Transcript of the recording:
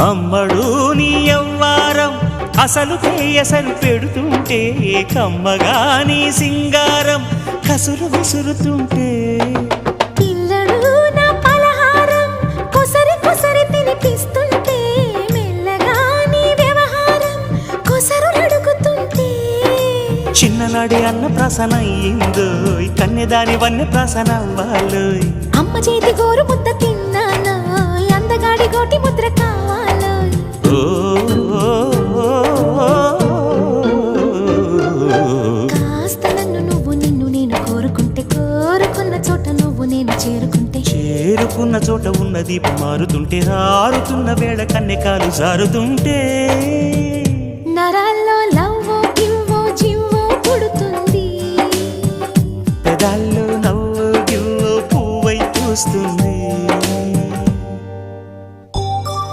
అమ్మడు నీ అవ్వారం అసలు కేయసలు పెడుతుంటే కమ్మగా నీ సింగారం. కసురు విసురుతుంటే చిన్ననాడి అన్న ప్రసన అయ్యిందో కన్నెదాని వన్నె ప్రసన అవ్వాలోయ్ అమ్మ చేతి గోరు కాస్త నన్ను నువ్వు నిన్ను నేను కోరుకుంటే కోరుకున్న చోట నువ్వు నేను చేరుకుంటే. చేరుకున్న చోట ఉన్న దీపం మారుతుంటే ఆరుతున్న వేళ కన్నెకాలు జారుతుంటే. నరాల్లో లవ్వో గివ్వో జివ్వో పుడుతుంది. పెదాల్లో నవ్వు గివ్వు పువ్వై పూస్తుంది.